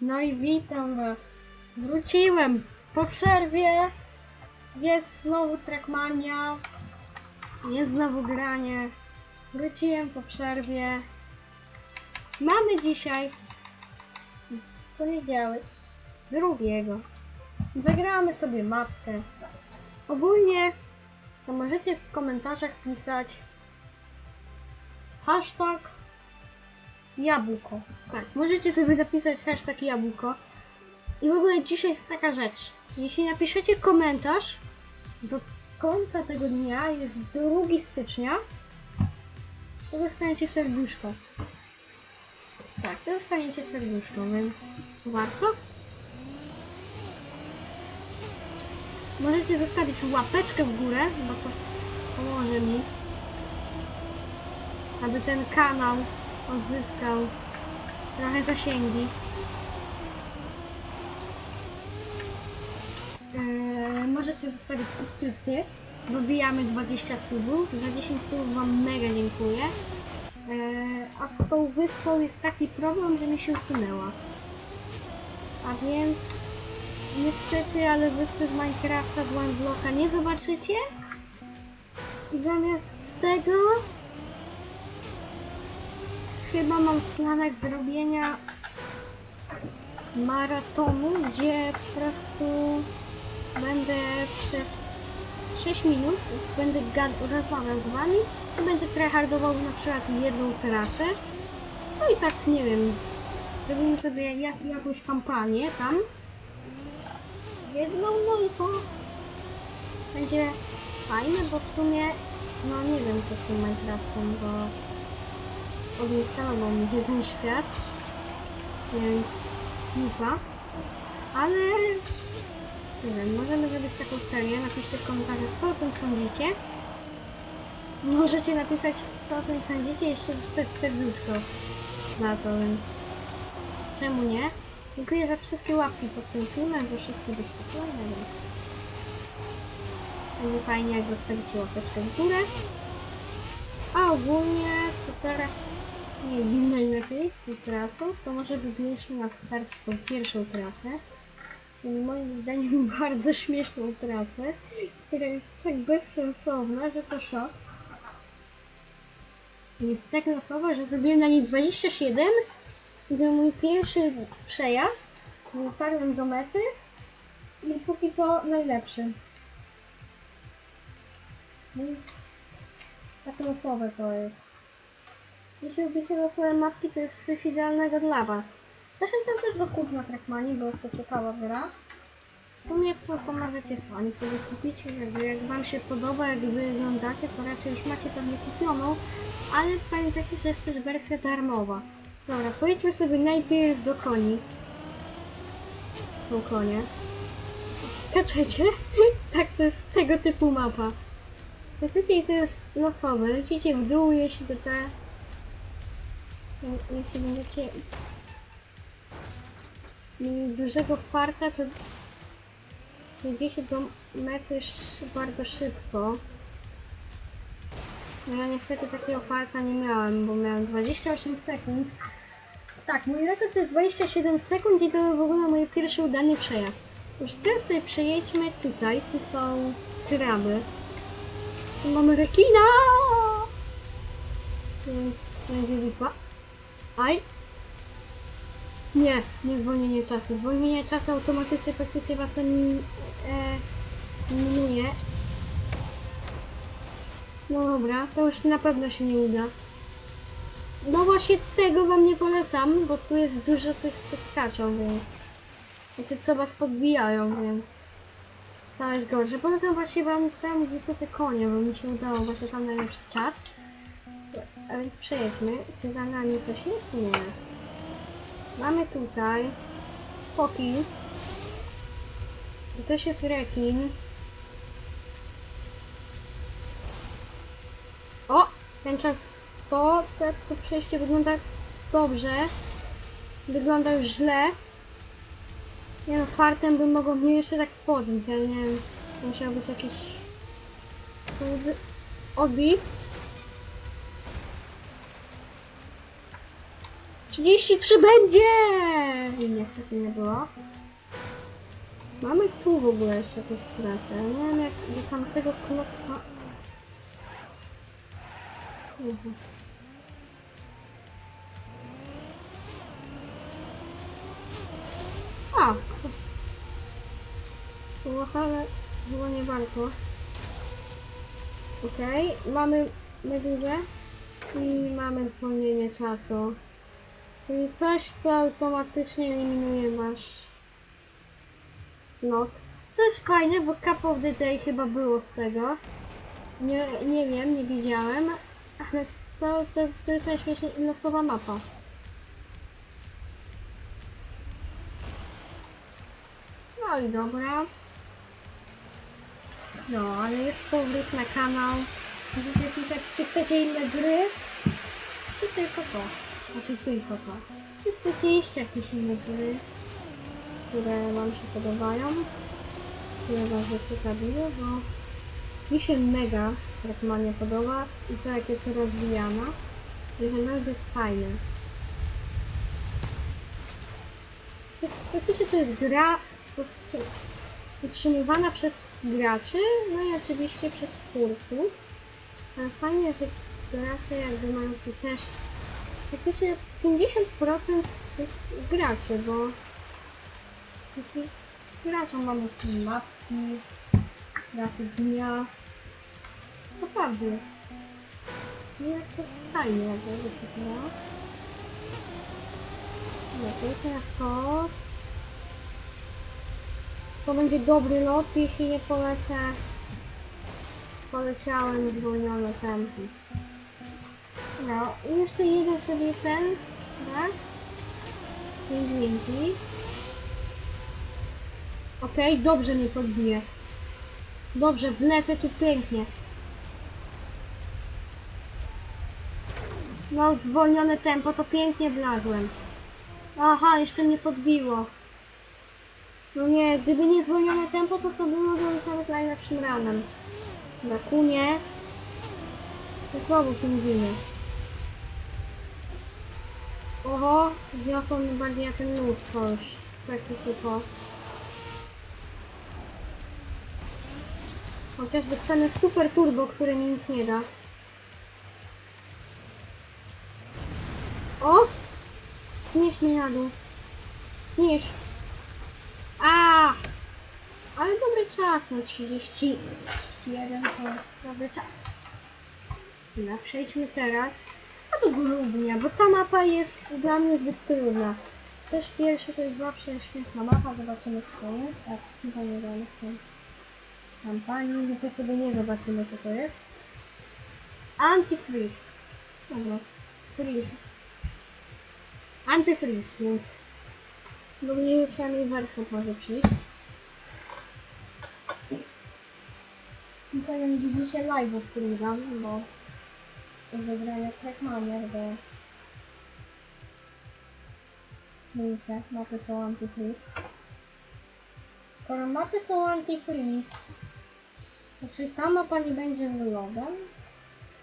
No i witam was. Wróciłem po przerwie. Jest znowu Trackmania. Jest znowu granie. Wróciłem po przerwie. Mamy dzisiaj poniedziałek drugiego. Zagramy sobie mapkę. Ogólnie to możecie w komentarzach pisać hashtag jabłko. Tak, możecie sobie napisać hashtag jabłko. I w ogóle dzisiaj jest taka rzecz. Jeśli napiszecie komentarz do końca tego dnia, jest 2 stycznia, to dostaniecie serduszko. Tak, to dostaniecie serduszko, więc warto. Możecie zostawić łapeczkę w górę, bo to pomoże mi, aby ten kanał odzyskał trochę zasięgi. Eee, możecie zostawić subskrypcję. Dobijamy 20 subów. Za 10 subów Wam mega dziękuję. Eee, a z tą wyspą jest taki problem, że mi się usunęła. A więc niestety, ale wyspy z Minecrafta z OneBlocka nie zobaczycie. I zamiast tego chyba mam w planach zrobienia maratonu, gdzie po prostu będę przez 6 minut będę rozmawiał z wami i będę tryhardował na przykład jedną trasę. No i tak nie wiem, zrobimy sobie jak, jakąś kampanię tam. Jedną, no i to będzie fajne, bo w sumie no nie wiem co z tym Minecraftem, bo odinstalował mi się ten świat, więc lipa. Ale nie wiem, możemy zrobić taką serię. Napiszcie w komentarzach, co o tym sądzicie. Możecie napisać, co o tym sądzicie, i jeszcze dostać serduszko za to, więc czemu nie? Dziękuję za wszystkie łapki pod tym filmem, za wszystkie wyświetlenia, więc będzie fajnie, jak zostawicie łapeczkę w górę. A ogólnie to teraz jedziemy najlepiej z tą trasą, to może wybierzmy na start tą pierwszą trasę. Czyli moim zdaniem bardzo śmieszną trasę, która jest tak bezsensowna, że to szok. Jest tak losowa, że zrobiłem na niej 27 i to mój pierwszy przejazd. Dotarłem do mety i póki co najlepszy. Więc tak losowe to jest. Jeśli lubicie losowe mapki, to jest coś idealnego dla Was. Zachęcam też do kupna Trackmanii, bo jest to ciekawa gra. W sumie możecie sami sobie kupić, jakby jak Wam się podoba, jak wyglądacie, to raczej już macie pewnie kupioną, ale pamiętajcie, że jest też wersja darmowa. Dobra, pojedźmy sobie najpierw do koni. Są konie. Skaczecie? tak, to jest tego typu mapa. Skaczecie i to jest losowe. Lecicie w dół, jeśli do te... Jeśli będziecie dużego farta, to dojdziecie do mety bardzo szybko. No ja niestety takiego farta nie miałem, bo miałem 28 sekund. Tak, mój rekord to jest 27 sekund i to w ogóle mój pierwszy udany przejazd. Już teraz sobie przejedźmy tutaj, tu są kraby. Mamy rekina! Więc będzie lipa. Aj! Nie, nie zwolnienie czasu. Zwolnienie czasu automatycznie faktycznie was e, eliminuje. No dobra, to już na pewno się nie uda. No właśnie tego wam nie polecam, bo tu jest dużo tych, co skaczą, więc... Znaczy, co was podbijają, więc... To jest gorsze. Polecam właśnie wam tam, gdzie są te konie, bo mi się udało właśnie tam najlepszy czas. A więc przejedźmy. Czy za nami coś jest? Nie. Mamy tutaj foki. To też jest rekin. O! Ten czas to, to, to przejście wygląda dobrze. Wygląda już źle. Nie no, fartem bym mogło mnie jeszcze tak podbić, ale nie wiem. Musiał być jakiś... cud. Odbij. 33 będzie! I nie niestety nie było. Mamy tu w ogóle jeszcze jakąś trasę. Nie wiem jak do tamtego klocka... A! Było, ale nie warto. Okej, mamy meduzę i mamy zwolnienie czasu. Czyli coś, co automatycznie eliminuje wasz lot. To jest fajne, bo Cup of the Day chyba było z tego. Nie, nie wiem, nie widziałem, ale to, to, to jest najśmieszniej losowa mapa. I dobra. No, ale jest powrót na kanał. Możecie pisać, czy chcecie inne gry, czy tylko to. Znaczy tylko to. Czy chcecie jeszcze jakieś inne gry, które Wam się podobają, które Was zaciekawiły, bo mi się mega Trackmania podoba i to jak jest rozwijana, jest naprawdę fajne. To jest, faktycznie to jest gra utrzymywana przez graczy, no i oczywiście przez twórców. Ale fajnie, że gracze jakby mają tu też praktycznie 50% jest graczy, bo graczom mamy tu mapki, trasy dnia. Naprawdę. No jak to fajnie jakby wyświetla. No to jest teraz kod. To będzie dobry lot, jeśli nie polecę. Poleciałem zwolnione tempo. No i jeszcze jeden sobie ten raz. Pingwinki. Okej, dobrze mnie podbije. Dobrze, wlecę tu pięknie. No, zwolnione tempo, to pięknie wlazłem. Aha, jeszcze mnie podbiło. No nie, gdyby nie zwolnione tempo, to to byłoby nawet najlepszym ranem. Brakunie. To znowu pingwiny. Oho, zniosło mnie bardziej jak ten lód, to już praktycznie to. Chociaż dostanę super turbo, które mi nic nie da. O! Nieś mnie na dół. Nieś. Ale dobry czas na 31 to dobry czas. Dobra, przejdźmy teraz do grudnia, bo ta mapa jest dla mnie zbyt trudna. Też pierwszy to jest zawsze śmieszna mapa, zobaczymy co to jest. Tak, chyba nie dam w tej kampanii, no to sobie nie zobaczymy co to jest. Antifreeze. Dobra, freeze. Antyfreeze, więc dobrze, że przynajmniej wersja może przyjść. Nie widzicie live'ów Freeza, bo to zagranie w Trackmanie, bo widzicie, mapy są anti-freeze. Skoro mapy są anti-freeze, to czy ta mapa nie będzie z lodem?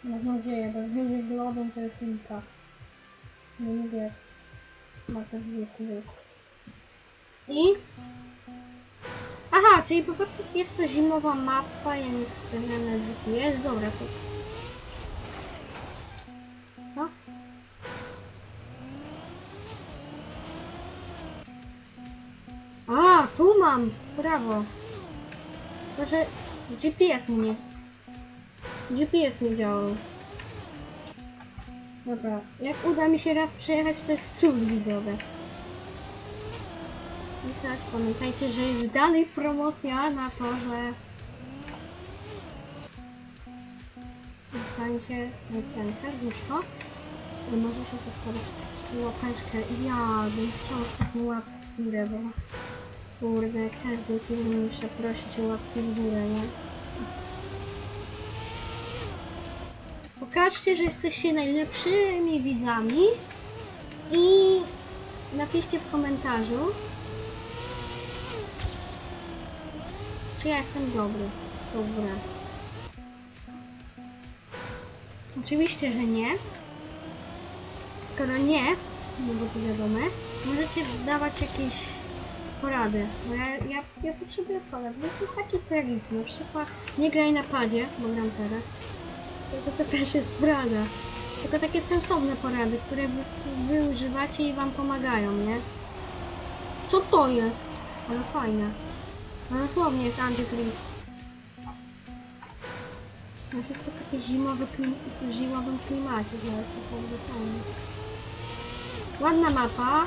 Mam nadzieję, bo będzie z lodem, to jest lipa. Nie lubię mapy w I Aha, czyli po prostu jest to zimowa mapa, ja nie sprawdzałem na GPS, dobra, to... Co? A, tu mam, w prawo. Może GPS mi nie... GPS nie działał. Dobra, jak uda mi się raz przejechać, to jest cud widzowy. Pamiętajcie, że jest dalej promocja na to, że zostańcie ten serduszko możecie zostawić oczywiście łapeczkę. Ja bym chciała ostatnią łapkę w bo kurde, każdy film muszę prosić o łapkę w górę, nie? Pokażcie, że jesteście najlepszymi widzami i napiszcie w komentarzu, czy ja jestem dobry. Dobra. Oczywiście, że nie. Skoro nie, no bo to wiadomo, możecie dawać jakieś porady, bo ja, ja, ja potrzebuję porad, bo jestem taki tragiczny. Na przykład nie graj na padzie, bo gram teraz. To, to też jest porada. Tylko takie sensowne porady, które wy, wy używacie i wam pomagają, nie? Co to jest? Ale fajne. No dosłownie jest antyfreeze. No wszystko jest takie zimowe klim w zimowym klimacie, to jest naprawdę. Ładna mapa.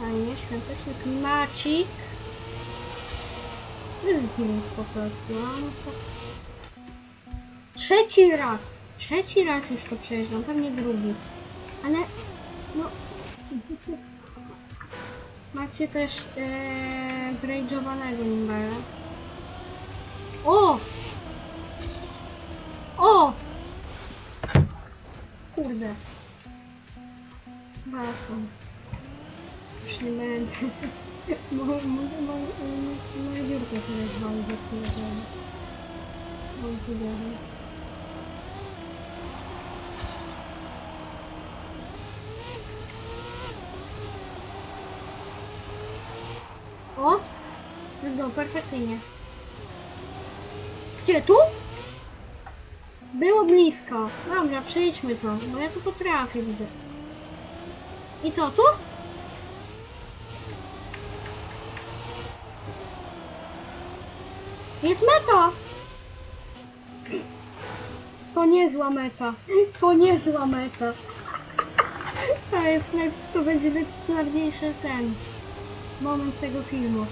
Fajnie, świąteczny klimacik. To jest drift po prostu. no to- Trzeci raz. Trzeci raz już to przejeżdżam, pewnie drugi. Ale no. Macie też ee, zrage'owanego Nimbera. O! O! Kurde. Przepraszam. Już nie będę. Moje biurko sobie zwali za chwilę. Mam. O! Let's go, perfekcyjnie. Gdzie tu? Było blisko. Dobra, przejdźmy to, bo ja tu potrafię, widzę. I co tu? Jest meta! To niezła meta. To niezła meta. To jest naj... to będzie najpopularniejszy ten moment tego filmu.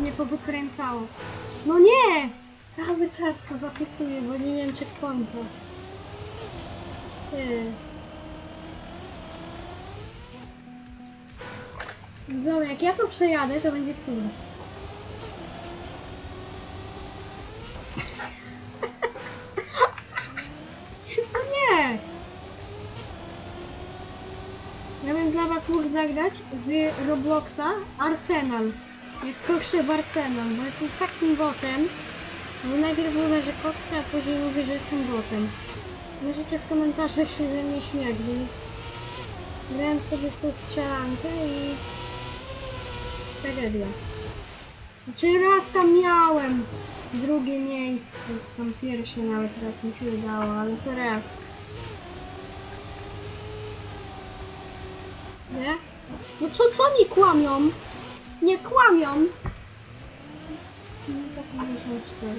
Mnie powykręcało. No nie! Cały czas to zapisuję, bo nie wiem checkpointa. Ty. Dobra, jak ja to przejadę, to będzie cud. O nie! Ja bym dla was mógł zagrać z Robloxa Arsenal. Jak kokszę w Arsenal, bo jestem takim botem. Bo najpierw mówię, że kokszę, a później mówię, że jestem botem. Możecie w komentarzach się ze mnie śmiać, bo grałem sobie w tą strzelankę i... Tragedia. Znaczy raz tam miałem drugie miejsce, tam pierwsze nawet raz mi się udało, ale to raz. Nie? No co, co oni kłamią? Nie kłamią! No tak 54.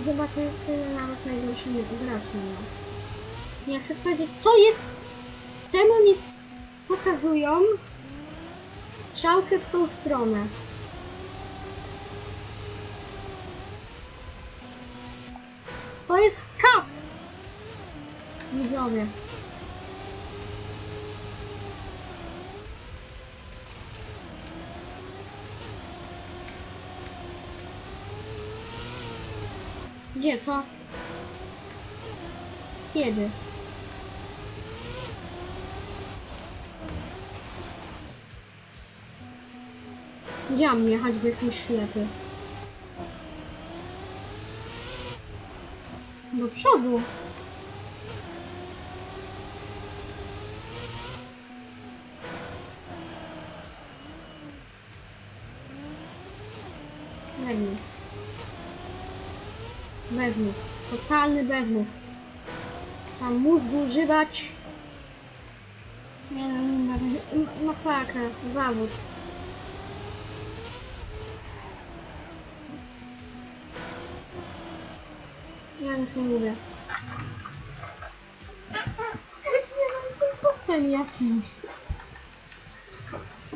I chyba ty, tyle nawet najgorszy nie ma. Ja chcę sprawdzić, co jest... Czemu mi pokazują strzałkę w tą stronę? To jest kat! Widzowie. Gdzie, co? Kiedy? Gdzie mam jechać, bo jestem ślepy? Do przodu. Bezmów. Totalny bezmów. Trzeba mózgu używać. Nie no, Masakra. Zawód. Ja nic nie mówię. Nie mam jestem potem jakimś.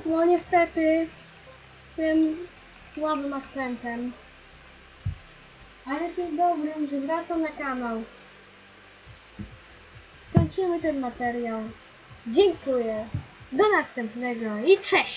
No niestety tym słabym akcentem. Ale tym dobrym, że wracam na kanał. Kończymy ten materiał. Dziękuję. Do następnego i cześć!